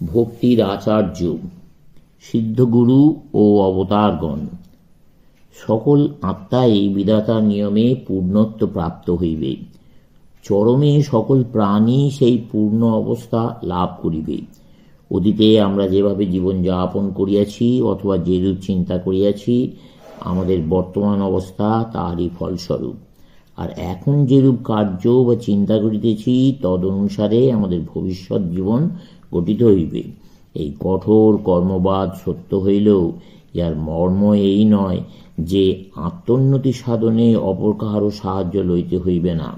ভক্তির আচার্য, সিদ্ধগুরু ও অবতারগণ। সকল আত্মাই বিধাতার নিয়মে পূর্ণত্ব প্রাপ্ত হইবে। চরমে সকল প্রাণী সেই পূর্ণ অবস্থা লাভ করিবে। অতীতে আমরা যেভাবে জীবন যাপন করিয়াছি অথবা যেরূপ চিন্তা করিয়াছি, আমাদের বর্তমান অবস্থা তারই ফলস্বরূপ। আর এখন যেরূপ কার্য বা চিন্তা করিতেছি, তদনুসারে আমাদের ভবিষ্যৎ জীবন গঠিত হইবে। এই কঠোর কর্মবাদ সত্য হইলেও ইহার মর্ম এই নয় যে আত্মোন্নতি সাধনে অপর কাহারও সাহায্য লইতে হইবে না।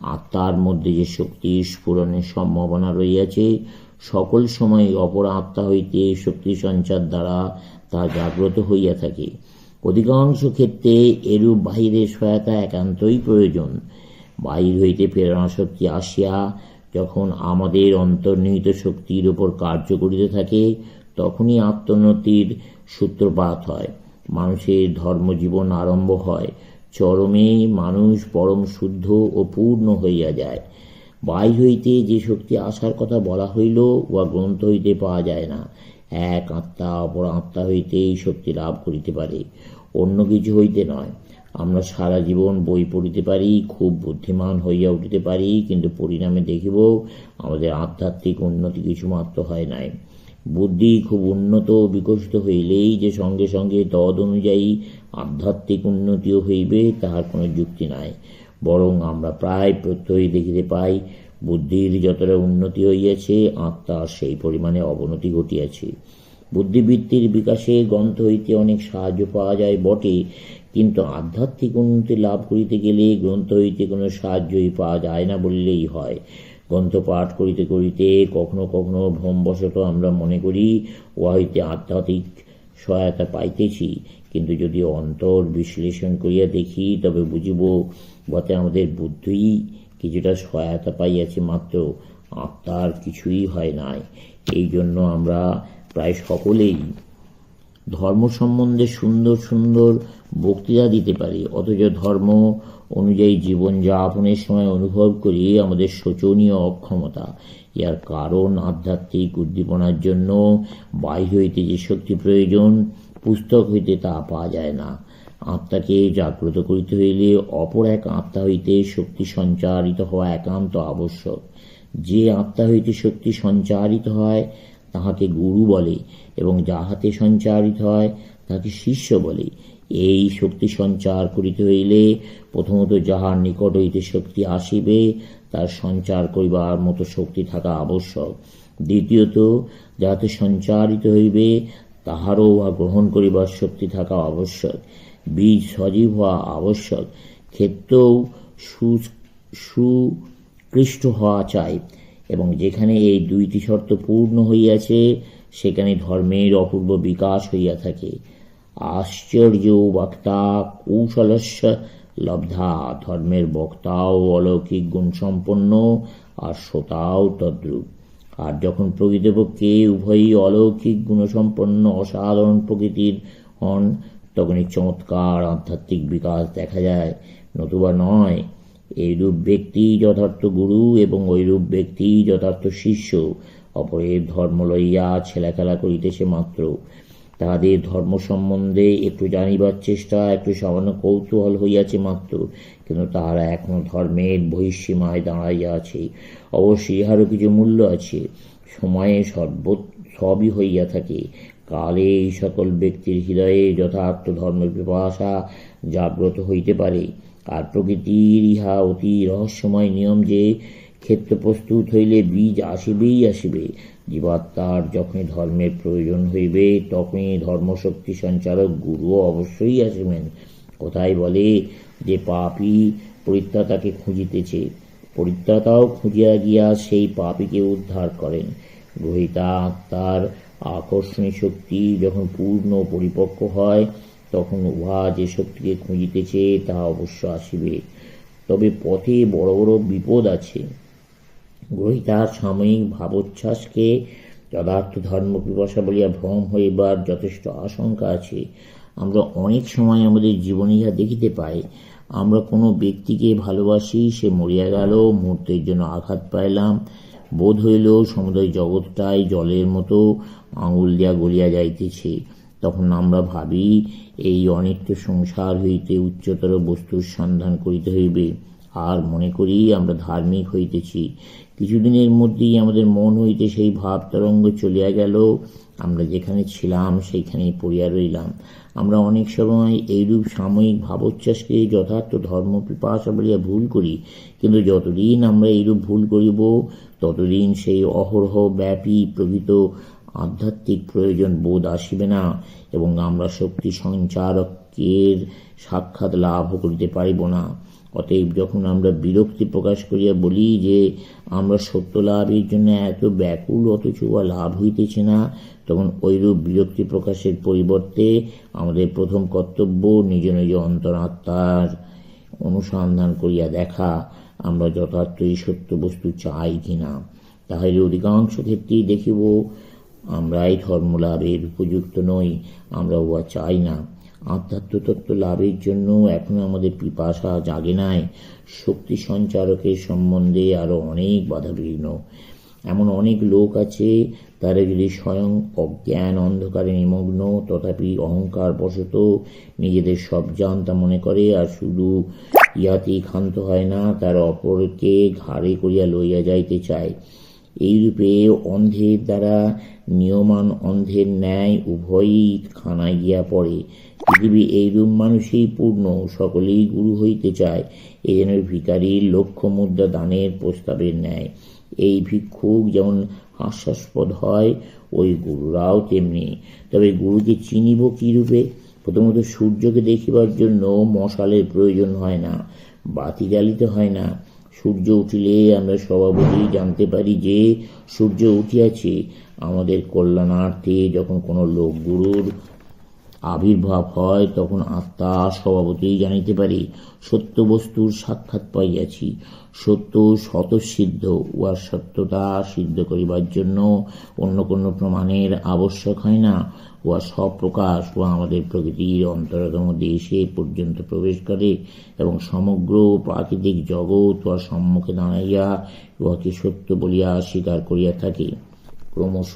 আত্মার মধ্যে যে শক্তি স্ফুরণের সম্ভাবনা রইয়াছে সকল সময় অপর আত্মা হইতে শক্তি সঞ্চার দ্বারা তা জাগ্রত হইয়া থাকে। অধিকাংশ ক্ষেত্রে এরূপ বাহিরের সহায়তা একান্তই প্রয়োজন। বাহির হইতে প্রেরণা শক্তি আসিয়া যখন আমাদের অন্তর্নিহিত শক্তির উপর কার্য করিতে থাকে, তখনই আত্মোন্নতির সূত্রপাত হয়। মানুষের ধর্মজীবন আরম্ভ হয়। চরমে মানুষ পরম শুদ্ধ ও পূর্ণ হইয়া যায়। বাই হইতে যে শক্তি আসার কথা বলা হইল, উহা গ্রন্থ হইতে পাওয়া যায় না। এক আত্মা, অপর আত্মা হইতেই শক্তি লাভ করিতে পারে। অন্য কিছু হইতে নয়। আমরা সারা জীবন বই পড়িতে পারি, খুব বুদ্ধিমান হইয়া উঠিতে পারি, কিন্তু পরিণামে দেখিব আমাদের আধ্যাত্মিক উন্নতি কিছুমাত্র হয় নাই। বুদ্ধি খুব উন্নত, বিকশিত হইলেই যে সঙ্গে সঙ্গে তদ অনুযায়ী আধ্যাত্মিক উন্নতিও হইবে, তাহার কোনো যুক্তি নাই। বরং আমরা প্রায় প্রত্যয়ই দেখিতে পাই বুদ্ধির যতটা উন্নতি হইয়াছে আত্মার সেই পরিমাণে অবনতি ঘটিয়াছে। বুদ্ধিবৃত্তির বিকাশে গ্রন্থ হইতে অনেক সাহায্য পাওয়া যায় বটে, কিন্তু আধ্যাত্মিক উন্নতি লাভ করিতে গেলে গ্রন্থ হইতে কোনো সাহায্যই পাওয়া যায় না বললেই হয়। গ্রন্থ পাঠ করিতে করিতে কখনো কখনো ভ্রমবশত আমরা মনে করি, উহা হইতে আধ্যাত্মিক সহায়তা পাইতেছি। কিন্তু যদি অন্তর বিশ্লেষণ করিয়া দেখি, তবে বুঝিব, বটে, আমাদের বুদ্ধি কিছুটা সহায়তা পাইয়াছি মাত্র। আত্মার কিছুই হয় নাই। এই জন্য আমরা প্রায় সকলেই ধর্ম সম্বন্ধে সুন্দর সুন্দর বক্তৃতা দিতে পারি। অথচ ধর্ম অনুযায়ী জীবন যাপনের সময় অনুভব করি আমাদের শোচনীয় অক্ষমতা। ইয়ার কারণ আধ্যাত্মিক উদ্দীপনার জন্য বাহির হইতে যে শক্তি প্রয়োজন, পুস্তক হইতে তা পাওয়া যায় না। আত্মাকে জাগ্রত করিতে হইলে অপর এক আত্মা হইতে শক্তি সঞ্চারিত হওয়া একান্ত আবশ্যক। যে আত্মা হইতে শক্তি সঞ্চারিত হয়, তাহাকে গুরু বলে এবং যাহাতে সঞ্চারিত হয় তাকে শিষ্য বলে। এই শক্তি সঞ্চার করিতে হইলে প্রথমত যাহার নিকট হইতে শক্তি আসিবে, তার সঞ্চার করিবার মতো শক্তি থাকা আবশ্যক। দ্বিতীয়ত, যাহাতে সঞ্চারিত হইবে, তাহারও উহা গ্রহণ করিবার শক্তি থাকা আবশ্যক। বীজ সজীব হওয়া আবশ্যক। ক্ষেত্রেও সু সুকৃষ্ট হওয়া চাই এবং যেখানে এই দুইটি শর্ত পূর্ণ হইয়াছে, সেখানে ধর্মের অপূর্ব বিকাশ হইয়া থাকে। আশ্চর্য বক্তা কৌশলস্য লব্ধা, ধর্মের বক্তাও অলৌকিক গুণসম্পন্ন আর শ্রোতাও তদ্রূপ। আর যখন প্রকৃতপক্ষে উভয়ই অলৌকিক গুণসম্পন্ন, অসাধারণ প্রকৃতির হন তখন এই চমৎকার আধ্যাত্মিক বিকাশ দেখা যায়। নতুবা নয়, এইরূপ ব্যক্তি যথার্থ গুরু এবং ঐরূপ ব্যক্তি যথার্থ শিষ্য। অপরের ধর্ম লইয়া ছেলেখেলা করিতেছে মাত্র। তাহাদের ধর্ম সম্বন্ধে একটু জানিবার চেষ্টা, একটু সামান্য কৌতূহল হইয়াছে মাত্র। কিন্তু তাহারা এখনও ধর্মের বহিঃসীমায় দাঁড়াইয়া আছে। অবশ্যই ইহারও কিছু মূল্য আছে। সময়ে সর্ব সবই হইয়া থাকে। কালে এই সকল ব্যক্তির হৃদয়ে যথার্থ ধর্মের পিপাসা জাগ্রত হইতে পারে। আর প্রকৃতির ইহা অতি রহস্যময় নিয়ম যে, ক্ষেত্র প্রস্তুত হইলে বীজ আসিবেই আসিবে। জীবাত্মার যখনই ধর্মের প্রয়োজন হইবে, তখনই ধর্মশক্তি সঞ্চারক গুরুও অবশ্যই আসিবেন। কোথায় বলে যে পাপি পরিত্রাতাকে খুঁজিতেছে? পরিত্রাতাও খুঁজিয়া গিয়া সেই পাপিকে উদ্ধার করেন। গ্রহিতা আত্মার আকর্ষণী শক্তি যখন পূর্ণ পরিপক্ক হয়, তখন উহা যে শক্তিকে খুঁজিতেছে তাহা অবশ্য আসিবে। তবে পথে বড় বড় বিপদ আছে। গ্রহিতার সাময়িক ভাবোচ্ছ্বাসকে যথার্থ ধর্ম পিপাসা বলিয়া ভ্রম হইবার যথেষ্ট আশঙ্কা আছে। আমরা অনেক সময় আমাদের জীবনে ইহা দেখিতে পাই। আমরা কোনো ব্যক্তিকে ভালোবাসি, সে মরিয়া গেল, মুহূর্তের জন্য আঘাত পাইলাম। বোধ হইল সমুদয় জগৎটাই জলের মতো আঙুল দিয়া গলিয়া যাইতেছে। তখন আমরা ভাবি, এই অনিত্য সংসার হইতে উচ্চতর বস্তুর সন্ধান করিতে হইবে। আর মনে করি আমরা ধার্মিক হইতেছি। কিছুদিনের মধ্যেই আমাদের মন হইতে সেই ভাব তরঙ্গ চলিয়া গেল। আমরা যেখানে ছিলাম, সেইখানেই পড়িয়া রইলাম। আমরা অনেক সময় এইরূপ সাময়িক ভাবোচ্ছ্বাসকে যথার্থ ধর্ম পিপাসা বলিয়া ভুল করি। কিন্তু যতদিন আমরা এইরূপ ভুল করিব, ততদিন সেই অহরহ ব্যাপী প্রকৃত আধ্যাত্মিক প্রয়োজন বোধ আসিবে না এবং আমরা শক্তি সঞ্চারকের সাক্ষাৎ লাভ করিতে পারিব না। অতএব যখন আমরা বিরক্তি প্রকাশ করিয়া বলি যে, আমরা সত্য লাভের জন্য এত ব্যাকুল, অথচ লাভ হইতেছে না, তখন ঐরূপ বিরক্তি প্রকাশের পরিবর্তে আমাদের প্রথম কর্তব্য নিজ নিজ অন্তরাত্মার অনুসন্ধান করিয়া দেখা, আমরা যথার্থ এই সত্য বস্তু চাই কিনা তাহলে অধিকাংশ ক্ষেত্রেই দেখিব, আমরাই ধর্মলাভের উপযুক্ত নই, আমরা উহা চাই না। আধ্যাত্মতত্ত্ব লাভের জন্য এখনও আমাদের পিপাসা জাগে নাই। শক্তি সঞ্চারকের সম্বন্ধে আরও অনেক বাধাবিঘ্ন। এমন অনেক লোক আছে, তারা যদি স্বয়ং অজ্ঞান, অন্ধকারে নিমগ্ন, তথাপি অহংকার বশত নিজেদের সব জানতা মনে করে আর শুধু ইহাতেই ক্ষান্ত হয় না, তারা অপরকে ঘাড়ে করিয়া লইয়া যাইতে চায়। এইরূপে অন্ধের দ্বারা নিয়মান অন্ধের ন্যায় উভয়ই খানায় গিয়া পড়ে। পৃথিবী এইরূপ মানুষই পূর্ণ, সকলেই গুরু হইতে চায় এই যেন ভিকারীর লক্ষ্য মুদ্রা দানের প্রস্তাবের ন্যায়। এই ভিক্ষুক যেমন হাস্যাস্পদ হয়, ওই গুরুরাও তেমনি। তবে গুরুকে চিনিব কি রূপে? প্রথমত সূর্যকে দেখিবার জন্য মশালের প্রয়োজন হয় না, বাতি জ্বালিতে হয় না। সূর্য উঠিলে আমরা স্বভাবতেই জানতে পারি যে সূর্য উঠিয়াছে। আমাদের কল্যাণার্থে যখন কোনো লোক গুরুর আবির্ভাব হয়, তখন আত্মা স্বভাবতেই জানিতে পারে, সত্য বস্তুর সাক্ষাৎ পাইয়াছি। সত্য স্বতঃসিদ্ধ, উহার সত্যতা সিদ্ধ করিবার জন্য অন্য কোনো প্রমাণের আবশ্যক হয় না। উহা স্বপ্রকাশ উহা আমাদের প্রকৃতির অন্তরতম দেশে পর্যন্ত প্রবেশ করে এবং সমগ্র প্রাকৃতিক জগৎ উহার সম্মুখে দাঁড়াইয়া উহাকে সত্য বলিয়া স্বীকার করিয়া থাকে। ক্রমশ